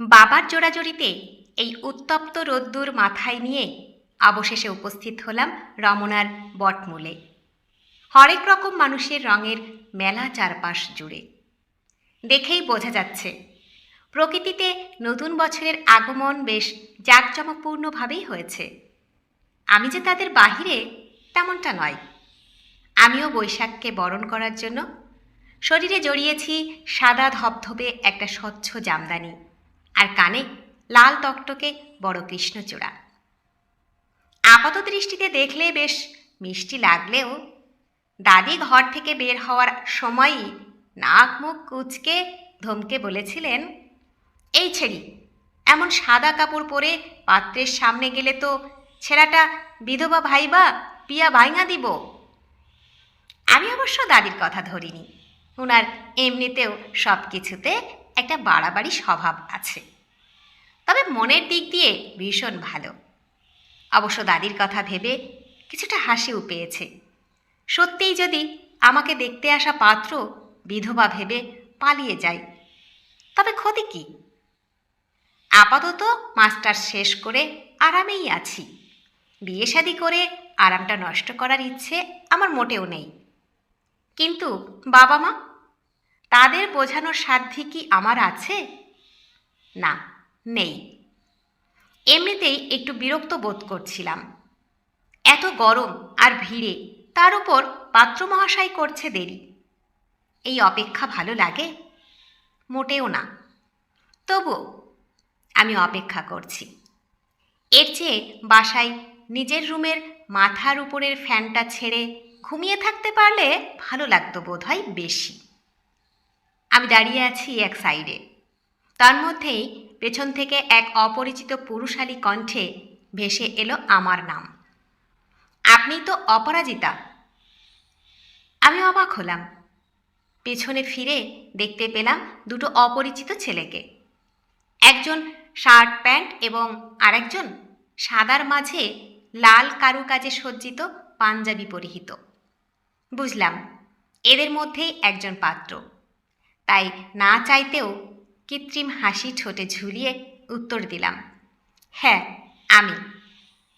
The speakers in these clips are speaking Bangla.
বাবার জোড়াজড়িতে এই উত্তপ্ত রোদ্দুর মাথায় নিয়ে অবশেষে উপস্থিত হলাম রমনার বটমূলে। হরেক রকম মানুষের রঙের মেলা চারপাশ জুড়ে। দেখেই বোঝা যাচ্ছে, প্রকৃতিতে নতুন বছরের আগমন বেশ জাঁকজমকপূর্ণভাবেই হয়েছে। আমি যে তাদের বাহিরে তেমনটা নয়। আমিও বৈশাখকে বরণ করার জন্য শরীরে জড়িয়েছি সাদা ধবধবে একটা স্বচ্ছ জামদানি। আর কানে লাল টকটকে বড় কৃষ্ণচূড়া। আপাত দৃষ্টিতে দেখলে বেশ মিষ্টি লাগলেও দাদি ঘর থেকে বের হওয়ার সময়ই নাক মুখ কুচকে ধমকে বলেছিলেন, এই ছেড়ি, এমন সাদা কাপড় পরে পাত্রের সামনে গেলে তো ছেঁড়াটা বিধবা ভাইবা পিয়া ভাইঙা দিব? আমি অবশ্য দাদির কথা ধরিনি। ওনার এমনিতেও সব কিছুতে একটা বাড়াবাড়ি স্বভাব আছে। তবে মনের দিক দিয়ে ভীষণ ভালো। অবশ্য দাদির কথা ভেবে কিছুটা হাসিও পেয়েছে। সত্যিই যদি আমাকে দেখতে আসা পাত্র বিধবা ভেবে পালিয়ে যায়, তবে ক্ষতি কি? আপাতত মাস্টার শেষ করে আরামেই আছি। বিয়ে শাদি করে আরামটা নষ্ট করার ইচ্ছে আমার মোটেও নেই। কিন্তু বাবা মা তাদের বোঝানোর সাধ্যি কি আমার আছে? না, নেই। এমনিতেই একটু বিরক্ত বোধ করছিলাম। এত গরম আর ভিড়ে, তার উপর পাত্রমহাশয় করছে দেরি। এই অপেক্ষা ভালো লাগে? মোটেও না। তবুও আমি অপেক্ষা করছি। এর চেয়ে বাসায় নিজের রুমের মাথার উপরের ফ্যানটা ছেড়ে ঘুমিয়ে থাকতে পারলে ভালো লাগতো বোধ হয় বেশি। আমি দাঁড়িয়ে আছি এক সাইডে। তার মধ্যেই পেছন থেকে এক অপরিচিত পুরুষালী কণ্ঠে ভেসে এলো আমার নাম। আপনি তো অপরাজিতা। আমি অবাক হলাম। পেছনে ফিরে দেখতে পেলাম দুটো অপরিচিত ছেলেকে। একজন শার্ট প্যান্ট এবং আরেকজন সাদার মাঝে লাল কারুকাজে সজ্জিত পাঞ্জাবি পরিহিত। বুঝলাম, এদের মধ্যেই একজন পাত্র। তাই না চাইতেও কৃত্রিম হাসি ঠোঁটে ঝুলিয়ে উত্তর দিলাম হ্যাঁ আমি।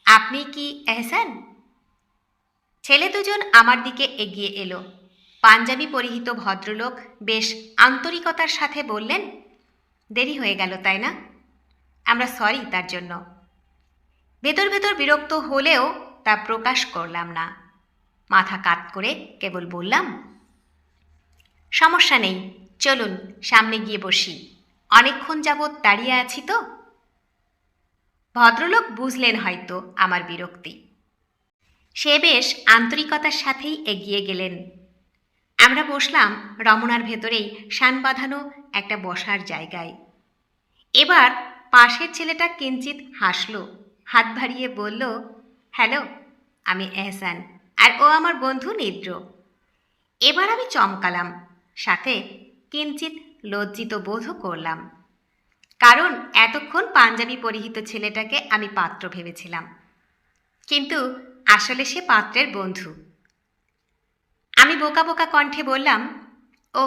আপনি কি এহসান? ছেলে দুজন আমার দিকে এগিয়ে এলো। পাঞ্জাবি পরিহিত ভদ্রলোক বেশ আন্তরিকতার সাথে বললেন, দেরি হয়ে গেল, তাই না? আমরা সরি তার জন্য। ভেতর ভেতর বিরক্ত হলেও তা প্রকাশ করলাম না। মাথা কাত করে কেবল বললাম, সমস্যা নেই চলুন, সামনে গিয়ে বসি। অনেকক্ষণ যাবৎ দাঁড়িয়ে আছি তো। ভদ্রলোক বুঝলেন হয়তো আমার বিরক্তি। সে বেশ আন্তরিকতার সাথেই এগিয়ে গেলেন। আমরা বসলাম রমনার ভেতরেই শান বাঁধানো একটা বসার জায়গায়। এবার পাশের ছেলেটা কিঞ্চিত হাসল, হাত বাড়িয়ে বলল, হ্যালো, আমি এহসান, আর ও আমার বন্ধু নিদ্র। এবার আমি চমকালাম, সাথে কিঞ্চিত লজ্জিত বোধও করলাম। কারণ এতক্ষণ পাঞ্জাবি পরিহিত ছেলেটাকে আমি পাত্র ভেবেছিলাম। কিন্তু আসলে সে পাত্রের বন্ধু। আমি বোকা বোকা কণ্ঠে বললাম, ও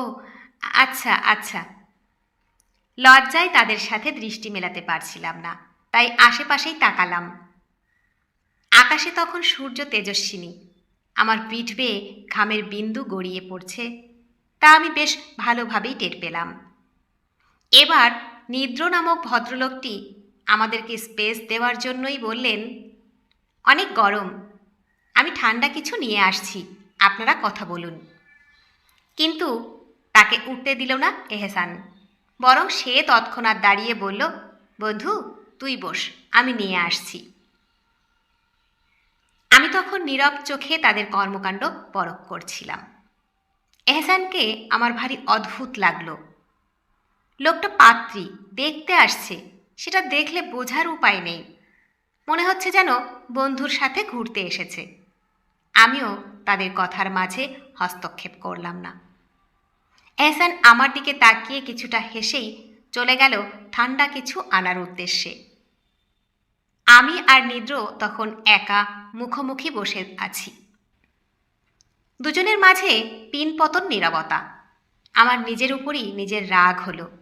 আচ্ছা আচ্ছা। লজ্জায় তাদের সাথে দৃষ্টি মেলাতে পারছিলাম না, তাই আশেপাশেই তাকালাম। আকাশে তখন সূর্য তেজস্বিনী। আমার পিঠ বেয়ে ঘামের বিন্দু গড়িয়ে পড়ছে। তা আমি বেশ ভালোভাবেই টের পেলাম। এবার নিদ্র নামক ভদ্রলোকটি আমাদেরকে স্পেস দেওয়ার জন্যই বললেন, অনেক গরম, আমি ঠান্ডা কিছু নিয়ে আসছি, আপনারা কথা বলুন। কিন্তু তাকে উঠতে দিল না এহসান, বরং সে তৎক্ষণাৎ দাঁড়িয়ে বলল, বন্ধু, তুই বস, আমি নিয়ে আসছি। আমি তখন নীরব চোখে তাদের কর্মকাণ্ড পরখ করছিলাম। এহসানকে আমার ভারী অদ্ভুত লাগল। লোকটা পাত্রী, দেখতে আসছে। সেটা দেখলে বোঝার উপায় নেই। মনে হচ্ছে যেন বন্ধুর সাথে ঘুরতে এসেছে। আমিও তাদের কথার মাঝে হস্তক্ষেপ করলাম না। এহসান আমার দিকে তাকিয়ে কিছুটা হেসেই চলে গেল ঠান্ডা কিছু আনার উদ্দেশ্যে। আমি আর নিদ্র তখন একা মুখোমুখি বসে আছি। দুজনের মাঝে পিনপতন নিরবতা। আমার নিজের উপরই নিজের রাগ হলো।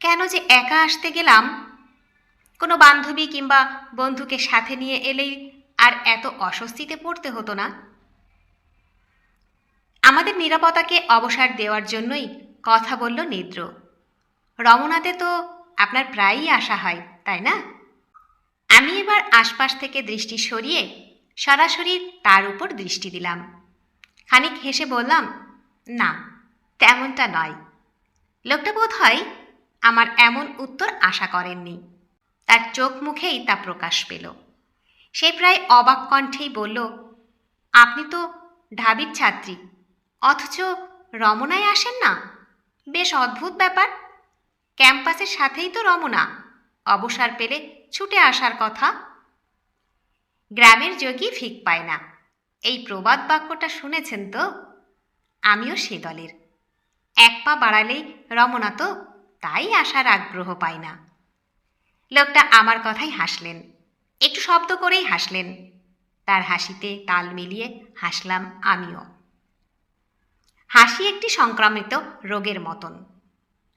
কেন যে একা আসতে গেলাম? কোনো বান্ধবী কিংবা বন্ধুকে সাথে নিয়ে এলেই আর এত অস্বস্তিতে পড়তে হতো না? আমাদের নিরাপত্তাকে অবসর দেওয়ার জন্যই কথা বলল নিদ্র। রমনাতে তো আপনার প্রায়ই আসা হয়, তাই না? আমি এবার আশপাশ থেকে দৃষ্টি সরিয়ে সরাসরি তার উপর দৃষ্টি দিলাম। খানিক হেসে বললাম, না, তেমনটা নয়। লোকটা বোধ হয় আমার এমন উত্তর আশা করেননি। তার চোখ মুখেই তা প্রকাশ পেল। সে প্রায় অবাক কণ্ঠেই বলল, আপনি তো ঢাবির ছাত্রী, অথচ রমনায় আসেন না? বেশ অদ্ভুত ব্যাপার। ক্যাম্পাসের সাথেই তো রমনা। অবসর পেলে ছুটে আসার কথা। গ্রামের যোগী ফিক পায় না। এই প্রবাদ বাক্যটা শুনেছেন তো? আমিও সে দলের। এক পা বাড়ালেই রমনা তো তাই আসার আগ্রহ পায় না। লোকটা আমার কথাই হাসলেন। একটু শব্দ করেই হাসলেন। তার হাসিতে তাল মিলিয়ে হাসলাম আমিও। হাসি একটি সংক্রামিত রোগের মতন।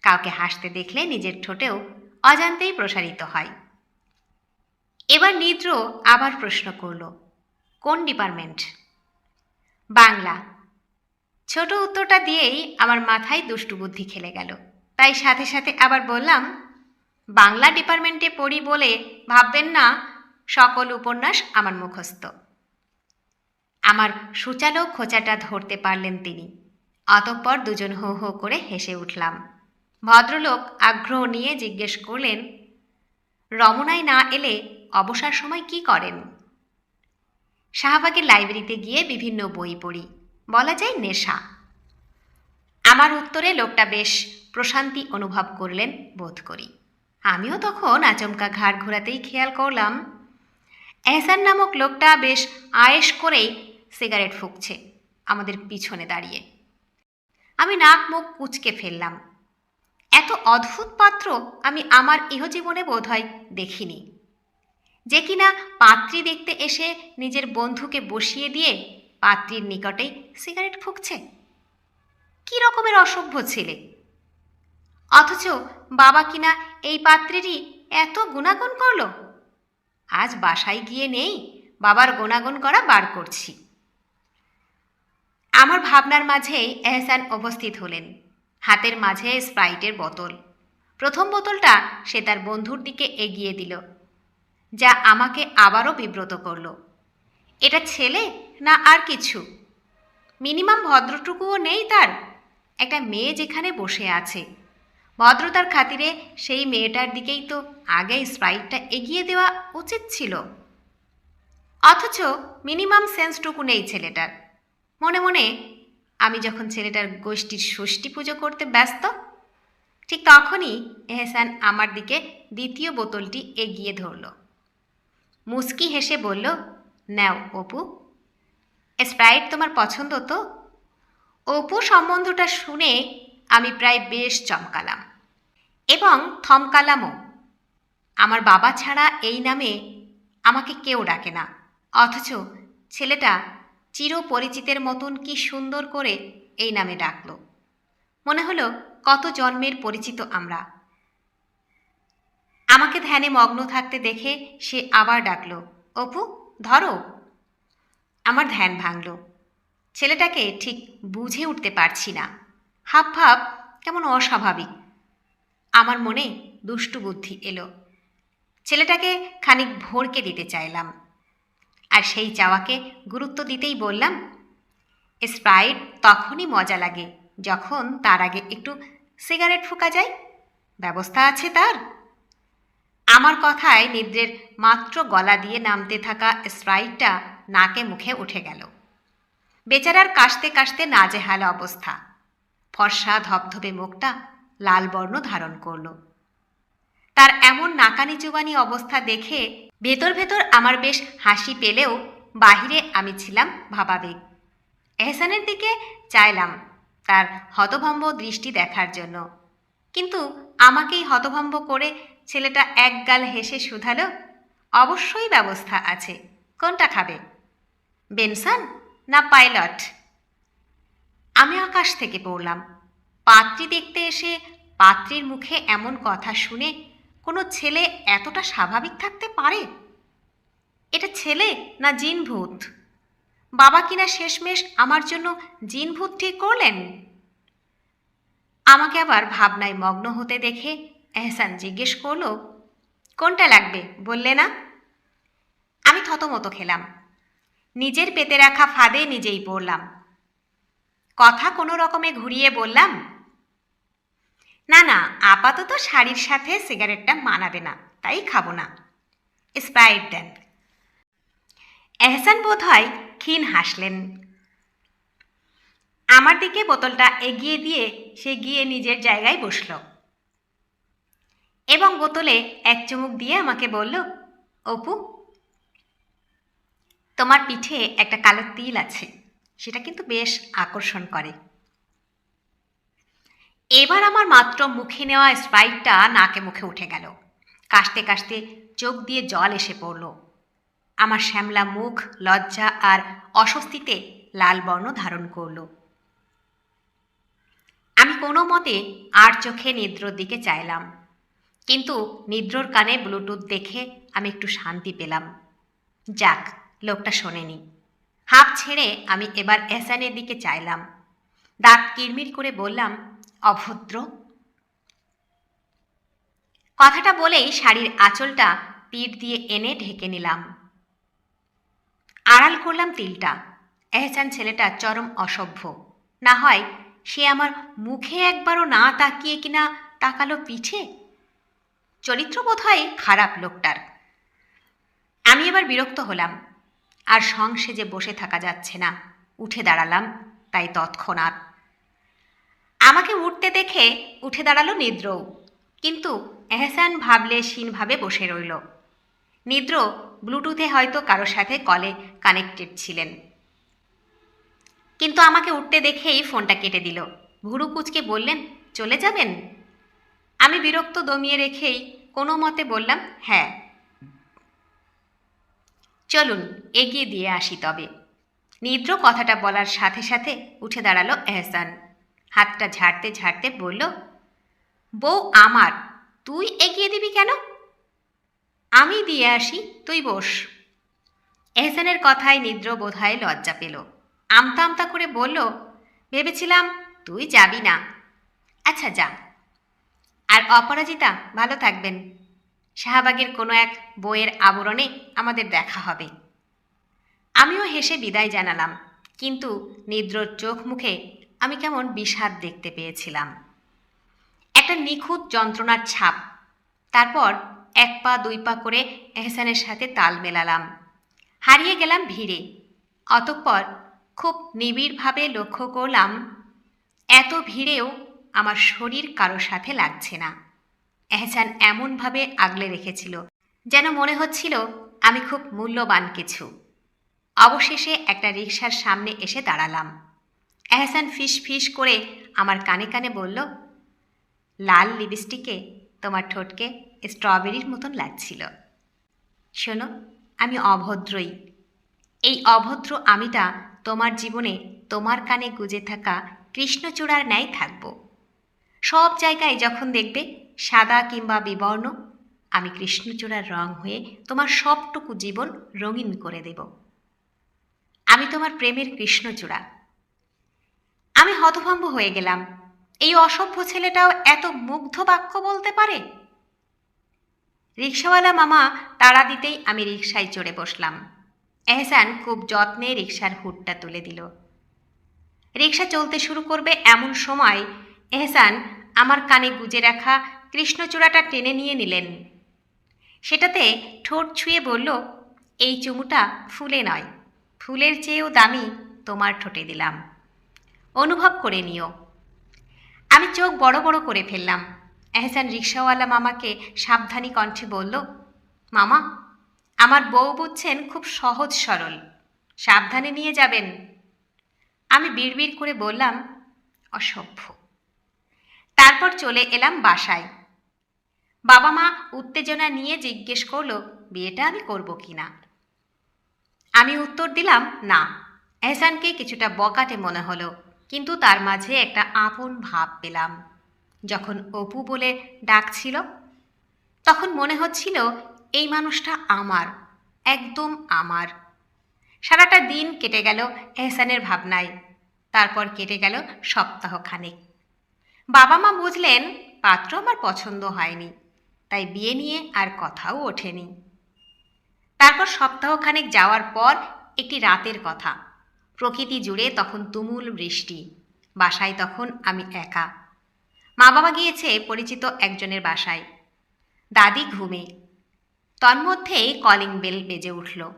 কাউকে হাসতে দেখলে নিজের ঠোঁটেও অজান্তেই প্রসারিত হয়। এবার নিদ্র আবার প্রশ্ন করল কোন ডিপার্টমেন্ট? বাংলা। ছোট উত্তরটা দিয়েই আমার মাথায় দুষ্টু বুদ্ধি খেলে গেল। তাই সাথে সাথে আবার বললাম, বাংলা ডিপার্টমেন্টে পড়ি বলে ভাববেন না, সকল উপন্যাস আমার মুখস্থ। আমার সুচালো খোঁচাটা ধরতে পারলেন তিনি। অতঃপর দুজন হো হো করে হেসে উঠলাম। ভদ্রলোক আগ্রহ নিয়ে জিজ্ঞেস করলেন, রমনায় না এলে অবসর সময় কি করেন? শাহবাগের লাইব্রেরিতে গিয়ে বিভিন্ন বই পড়ি। বলা যায় নেশা। আমার উত্তরে লোকটা বেশ প্রশান্তি অনুভব করলেন বোধ করি। আমিও তখন আচমকা ঘাড় ঘোরাতেই খেয়াল করলাম। এহসান নামক লোকটা বেশ আয়েস করেই সিগারেট ফুঁকছে আমাদের পিছনে দাঁড়িয়ে। আমি নাক মুখ কুচকে ফেললাম। এত অদ্ভুত পাত্র আমি আমার ইহজীবনে বোধহয় দেখিনি। যে কিনা পাত্রী দেখতে এসে নিজের বন্ধুকে বসিয়ে দিয়ে পাত্রীর নিকটেই সিগারেট ফুঁকছে। কি রকমের অসভ্য ছেলে। অথচ বাবা কিনা এই পাত্রেরই এত গুণাগুণ করল। আজ বাসায় গিয়ে নেই, বাবার গুণাগুণ করা বার করছি। আমার ভাবনার মাঝেই এহসান উপস্থিত হলেন। হাতের মাঝে স্প্রাইটের বোতল। প্রথম বোতলটা সে তার বন্ধুর দিকে এগিয়ে দিল। যা আমাকে আবারও বিব্রত করল। এটা ছেলে না আর কিছু? মিনিমাম ভদ্রটুকুও নেই তার। একটা মেয়ে যেখানে বসে আছে। ভদ্রতার খাতিরে সেই মেয়েটার দিকেই তো আগে স্প্রাইটটা এগিয়ে দেওয়া উচিত ছিল। অথচ মিনিমাম সেন্সটুকু নেই ছেলেটার। মনে মনে আমি যখন ছেলেটার গোষ্ঠীর ষষ্ঠী পুজো করতে ব্যস্ত, ঠিক তখনই এহসান আমার দিকে দ্বিতীয় বোতলটি এগিয়ে ধরল। মুস্কি হেসে বলল, নাও, অপু। স্প্রাইট তোমার পছন্দ তো? অপু সম্বন্ধটা শুনে আমি প্রায় বেশ চমকালাম এবং থমকালামও। আমার বাবা ছাড়া এই নামে আমাকে কেউ ডাকে না। অথচ ছেলেটা চিরপরিচিতের মতন কি সুন্দর করে এই নামে ডাকল। মনে হলো কত জন্মের পরিচিত আমরা। আমাকে ধ্যানে মগ্ন থাকতে দেখে সে আবার ডাকল, অপু, ধরো। আমার ধ্যান ভাঙল। ছেলেটাকে ঠিক বুঝে উঠতে পারছি না। হাব ভাব, কেমন অস্বাভাবিক। আমার মনে দুষ্টু বুদ্ধি এলো। ছেলেটাকে খানিক ভোরকে দিতে চাইলাম। আর সেই চাওয়াকে গুরুত্ব দিতেই বললাম, স্প্রাইট তখনই মজা লাগে যখন তার আগে একটু সিগারেট ফুকা যায়। ব্যবস্থা আছে তার? আমার কথায় নিদ্রের মাত্র গলা দিয়ে নামতে থাকা স্প্রাইটটা নাকে মুখে উঠে গেল। বেচারার কাশতে কাশতে নাজেহাল অবস্থা। ফর্সা ধবধবে মুখটা লাল বর্ণ ধারণ করল। তার এমন নাকানি চুবানি অবস্থা দেখে ভেতর ভেতর আমার বেশ হাসি পেলেও বাহিরে আমি ছিলাম ভাবাবেগ এহসানের দিকে চাইলাম তার হতভম্ব দৃষ্টি দেখার জন্য। কিন্তু আমাকেই হতভম্ব করে ছেলেটা একগাল হেসে শুধালো, অবশ্যই ব্যবস্থা আছে, কোনটা খাবে? বেনসন না পাইলট? আমি আকাশ থেকে পড়লাম। পাত্রী দেখতে এসে পাত্রীর মুখে এমন কথা শুনে কোনো ছেলে এতটা স্বাভাবিক থাকতে পারে? এটা ছেলে না জিনভূত? বাবা কিনা শেষমেশ আমার জন্য জিনভূত ঠিক করলেন? আমাকে আবার ভাবনায় মগ্ন হতে দেখে এহসান জিজ্ঞেস করল, কোনটা লাগবে? বললে না। আমি থতমত খেলাম। নিজের পেতে রাখা ফাঁদে নিজেই পড়লাম। কথা কোনো রকমে ঘুরিয়ে বললাম, না না, আপাতত শাড়ির সাথে সিগারেটটা মানাবে না, তাই খাব না। স্প্রাইট দেন। এহসান বোধ হয় ক্ষীণ হাসলেন। আমার দিকে বোতলটা এগিয়ে দিয়ে সে গিয়ে নিজের জায়গায় বসল। এবং বোতলে এক চুমুক দিয়ে আমাকে বলল, অপু, তোমার পিঠে একটা কালো তিল আছে, সেটা কিন্তু বেশ আকর্ষণ করে। এবার আমার মাত্র মুখে নেওয়া স্প্রাইটটা নাকে মুখে উঠে গেল। কাশতে কাশতে চোখ দিয়ে জল এসে পড়ল। আমার শ্যামলা মুখ লজ্জা আর অস্বস্তিতে লাল বর্ণ ধারণ করল। আমি কোনো মতে আর চোখে নিদ্রর দিকে চাইলাম। কিন্তু নিদ্রর কানে ব্লুটুথ দেখে আমি একটু শান্তি পেলাম। যাক, লোকটা শোনেনি। হাঁপ ছেড়ে আমি এবার এহসানের দিকে চাইলাম। দাঁত কিরমির করে বললাম, অভদ্র। কথাটা বলেই শাড়ির আঁচলটা পিঠ দিয়ে এনে ঢেকে নিলাম। আড়াল করলাম তিলটা। এহসান ছেলেটা চরম অসভ্য। না হয় সে আমার মুখে একবারও না তাকিয়ে কিনা তাকালো পিঠে? চরিত্র বোধ হয় খারাপ লোকটার। আমি এবার বিরক্ত হলাম, আর সংসেজে বসে থাকা যাচ্ছে না। উঠে দাঁড়ালাম, তাই তৎক্ষণাৎ। আমাকে উঠতে দেখে উঠে দাঁড়াল নিদ্রও, কিন্তু এহসান ভাবলে ভাবে বসে রইল। নিদ্র ব্লুটুথে হয়তো কারোর সাথে কলে কানেক্টেড ছিলেন। কিন্তু আমাকে উঠতে দেখেই ফোনটা কেটে দিল। ভুরু কুচকে বললেন, চলে যাবেন? আমি বিরক্ত দমিয়ে রেখেই কোনো মতে বললাম হ্যাঁ। চলুন, এগিয়ে দিয়ে আসি তবে। নিদ্র কথাটা বলার সাথে সাথে উঠে দাঁড়াল এহসান। হাতটা ঝাড়তে ঝাড়তে বলল, বউ আমার, তুই এগিয়ে দিবি কেন? আমি দিয়ে আসি, তুই বস। এহসানের কথায় নিদ্র বোধহয় লজ্জা পেল। আমতা আমতা করে বলল, ভেবেছিলাম তুই যাবি না। আচ্ছা যা। আর অপরাজিতা, ভালো থাকবেন। শাহবাগের কোনো এক বইয়ের আবরণে আমাদের দেখা হবে। আমিও হেসে বিদায় জানালাম, কিন্তু নিদ্রর চোখ মুখে আমি কেমন বিষাদ দেখতে পেয়েছিলাম। একটা নিখুঁত যন্ত্রণার ছাপ, তারপর এক পা, দুই পা করে এহসানের সাথে তাল মেলালাম। হারিয়ে গেলাম ভিড়ে। অতঃপর খুব নিবিড়ভাবে লক্ষ্য করলাম, এত ভিড়েও আমার শরীর কারও সাথে লাগছে না। এহসান এমনভাবে আগলে রেখেছিল, যেন মনে হচ্ছিল আমি খুব মূল্যবান কিছু। অবশেষে একটা রিক্সার সামনে এসে দাঁড়ালাম। এহসান ফিস ফিস করে আমার কানে কানে বলল, লাল লিপস্টিকে তোমার ঠোঁটকে স্ট্রবেরির মতন লাগছিল। শোনো, আমি অভদ্রই। এই অভদ্র আমিটা তোমার জীবনে তোমার কানে গুজে থাকা কৃষ্ণচূড়ার ন্যায় থাকব। সব জায়গায় যখন দেখবে সাদা কিংবা বিবর্ণ, আমি কৃষ্ণচূড়ার রং হয়ে তোমার সবটুকু জীবন রঙিন করে দেব। আমি তোমার প্রেমের কৃষ্ণচূড়া। আমি হতভম্ব হয়ে গেলাম। এই অসভ্য ছেলেটাও এত মুগ্ধ বাক্য বলতে পারে? রিক্সাওয়ালা মামা তাড়া দিতেই আমি রিক্সায় চড়ে বসলাম। এহসান খুব যত্নে রিক্সার হুডটা তুলে দিল। রিক্সা চলতে শুরু করবে এমন সময় এহসান আমার কানে গুজে রাখা কৃষ্ণচূড়াটা টেনে নিয়ে নিলেন। সেটাতে ঠোঁট ছুঁয়ে বলল, এই চুমুটা ফুলে নয়, ফুলের চেয়েও দামি তোমার ঠোঁটে দিলাম। অনুভব করে নিও। আমি চোখ বড় বড় করে ফেললাম। এহসান রিক্সাওয়ালা মামাকে সাবধানী কণ্ঠে বলল, মামা আমার বউ বুঝছেন খুব সহজ সরল। সাবধানে নিয়ে যাবেন। আমি বিড়বিড় করে বললাম, অসভ্য। তারপর চলে এলাম বাসায়। বাবা মা উত্তেজনা নিয়ে জিজ্ঞেস করল, বিয়েটা আমি করব কি না আমি উত্তর দিলাম, না। এহসানকে কিছুটা বকাটে মনে হলো, কিন্তু তার মাঝে একটা আপন ভাব পেলাম। যখন অপু বলে ডাকছিল, তখন মনে হচ্ছিল এই মানুষটা আমার, একদম আমার। সারাটা দিন কেটে গেল এহসানের ভাবনায়, তারপর কেটে গেল সপ্তাহখানেক। বাবা মা বুঝলেন পাত্র আমার পছন্দ হয়নি, তাই বিয়ে নিয়ে আর কথাও ওঠেনি। তারপর সপ্তাহখানেক যাওয়ার পর একটি রাতের কথা। প্রকৃতি জুড়ে তখন তুমুল বৃষ্টি, বাসায় তখন আমি একা। মা বাবা গিয়েছে পরিচিত একজনের বাসায়। দাদি ঘুমে তন্মধ্যেই কলিং বেল বেজে উঠল।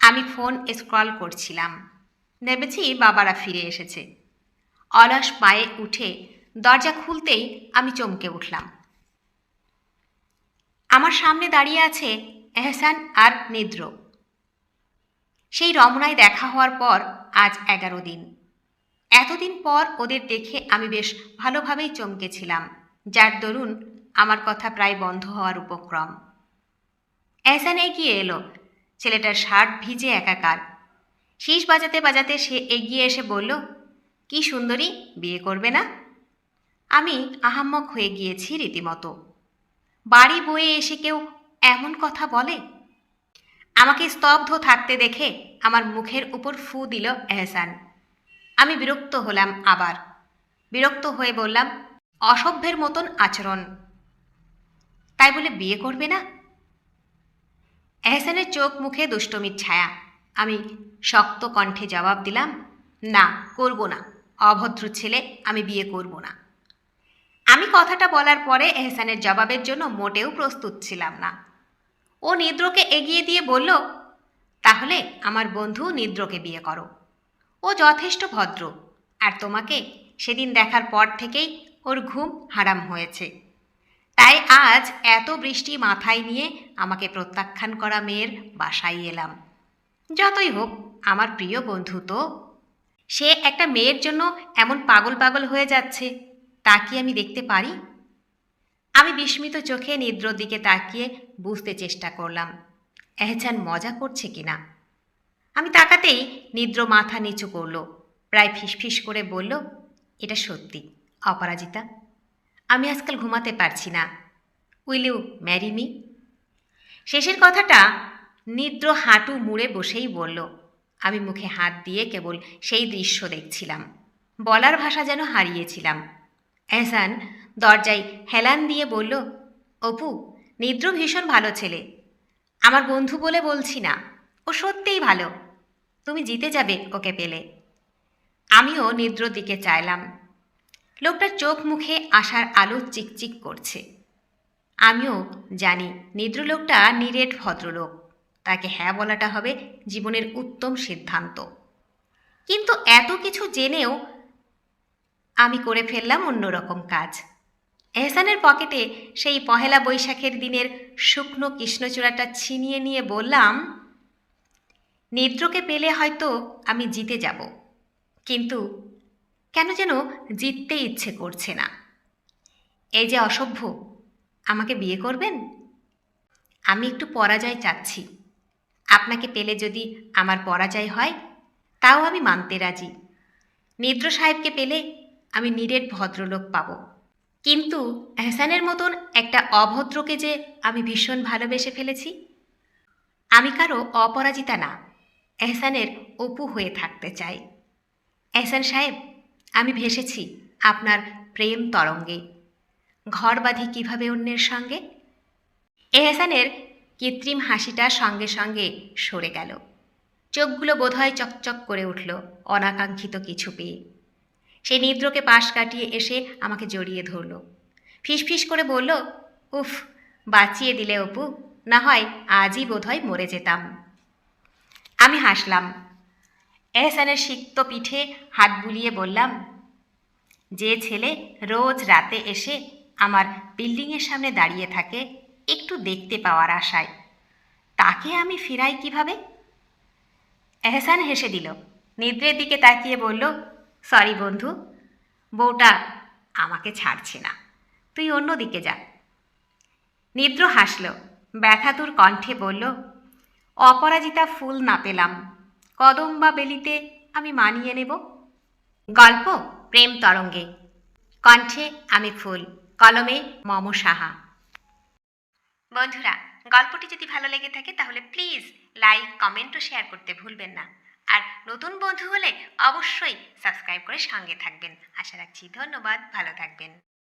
আমি ফোন স্ক্রল করছিলাম। ভেবেছি বাবারা ফিরে এসেছে। অলস পায়ে উঠে দরজা খুলতেই আমি চমকে উঠলাম। আমার সামনে দাঁড়িয়ে আছে এহসান আর নিদ্র। সেই রমনায় দেখা হওয়ার পর আজ এগারো দিন। এতদিন পর ওদের দেখে আমি বেশ ভালোভাবেই চমকেছিলাম, যার দরুন আমার কথা প্রায় বন্ধ হওয়ার উপক্রম। এহসান এগিয়ে এলো ছেলেটার শার্ট ভিজে একাকার শীষ বাজাতে বাজাতে সে এগিয়ে এসে বলল কি সুন্দরী বিয়ে করবে না আমি আহাম্মক হয়ে গিয়েছি রীতিমতো বাড়ি বয়ে এসে কেউ এমন কথা বলে আমাকে স্তব্ধ থাকতে দেখে আমার মুখের উপর ফু দিল এহসান আমি বিরক্ত হলাম আবার বিরক্ত হয়ে বললাম অসভ্যের মতন আচরণ তাই বলে বিয়ে করবে না এহসানের চোখ মুখে দুষ্টমির ছায়া। আমি শক্ত কণ্ঠে জবাব দিলাম, না, করব না। অভদ্র ছেলে, আমি বিয়ে করব না। আমি কথাটা বলার পরে এহসানের জবাবের জন্য মোটেও প্রস্তুত ছিলাম না। ও নিদ্রকে এগিয়ে দিয়ে বলল, তাহলে আমার বন্ধু নিদ্রকে বিয়ে করো। ও যথেষ্ট ভদ্র, আর তোমাকে সেদিন দেখার পর থেকেই ওর ঘুম হারাম হয়েছে। তাই আজ এত বৃষ্টি মাথায় নিয়ে আমাকে প্রত্যাখ্যান করা মেয়ের বাসায় এলাম। যতই হোক, আমার প্রিয় বন্ধু তো। সে একটা মেয়ের জন্য এমন পাগল পাগল হয়ে যাচ্ছে, তা কি আমি দেখতে পারি? আমি বিস্মিত চোখে নিদ্রর দিকে তাকিয়ে বুঝতে চেষ্টা করলাম এহসান মজা করছে কিনা? আমি তাকাতেই নিদ্র মাথা নিচু করল, প্রায় ফিসফিস করে বলল, এটা সত্যি, অপরাজিতা। আমি আজকাল ঘুমাতে পারছি না। Will you marry me? শেষের কথাটা নিদ্র হাঁটু মুড়ে বসেই বলল। আমি মুখে হাত দিয়ে কেবল সেই দৃশ্য দেখছিলাম। বলার ভাষা যেন হারিয়েছিলাম। এহসান দরজায় হেলান দিয়ে বলল, অপু, নিদ্র ভীষণ ভালো ছেলে। আমার বন্ধু বলে বলছি না। ও সত্যিই ভালো। তুমি জিতে যাবে ওকে পেলে। আমিও নিদ্র দিকে চাইলাম। লোকটার চোখ মুখে আসার আলো চিকচিক করছে। আমিও জানি নিদ্র লোকটা নিরেট ভদ্রলোক। তাকে হ্যাঁ বলাটা হবে জীবনের উত্তম সিদ্ধান্ত। কিন্তু এত কিছু জেনেও আমি করে ফেললাম অন্যরকম কাজ। এহসানের পকেটে সেই পহেলা বৈশাখের দিনের শুকনো কৃষ্ণচূড়াটা ছিনিয়ে নিয়ে বললাম, নিদ্রকে পেলে হয়তো আমি জিতে যাব। কিন্তু কেন যেন জিততে ইচ্ছে করছে না। এই যে অসভ্য, আমাকে বিয়ে করবেন? আমি একটু পরাজয় চাচ্ছি। আপনাকে পেলে যদি আমার পরাজয় হয়, তাও আমি মানতে রাজি। নিদ্র সাহেবকে পেলে আমি নিরেট ভদ্রলোক পাব। কিন্তু এহসানের মতন একটা অভদ্রকে যে আমি ভীষণ ভালোবেসে ফেলেছি, আমি কারও অপরাজিতা না। এহসানের অপু হয়ে থাকতে চাই। এহসান সাহেব আমি ভেসেছি আপনার প্রেম তরঙ্গে। ঘর বাঁধি কীভাবে অন্যের সঙ্গে? এহসানের কৃত্রিম হাসিটা সঙ্গে সঙ্গে সরে গেল। চোখগুলো বোধহয় চকচক করে উঠল অনাকাঙ্ক্ষিত কিছু পেয়ে। সে নিদ্রকে পাশ কাটিয়ে এসে আমাকে জড়িয়ে ধরল। ফিসফিস করে বলল, উফ, বাঁচিয়ে দিলে অপু, না হয় আজই বোধহয় মরে যেতাম। আমি হাসলাম। এহসানের সিক্ত পিঠে হাত বুলিয়ে বললাম, যে ছেলে রোজ রাতে এসে আমার বিল্ডিংয়ের সামনে দাঁড়িয়ে থাকে, একটু দেখতে পাওয়ার আশায়, তাকে আমি ফিরাই কীভাবে? এহসান হেসে দিল, নিদ্রের দিকে তাকিয়ে বলল, সরি বন্ধু, বউটা আমাকে ছাড়ছে না, তুই অন্য দিকে যা। নিদ্র হাসল, ব্যথাতুর কণ্ঠে বলল, অপরাজিতা ফুল না পেলাম কদম বা বেলিতে আমি মানিয়ে নেব। গল্প প্রেম তরঙ্গে। কণ্ঠে আমি ফুল, কলমে মম সাহা। বন্ধুরা, গল্পটি যদি ভালো লেগে থাকে তাহলে প্লিজ লাইক, কমেন্ট ও শেয়ার করতে ভুলবেন না। আর নতুন বন্ধু হলে অবশ্যই সাবস্ক্রাইব করে সঙ্গে থাকবেন। আশা রাখছি ধন্যবাদ, ভালো থাকবেন।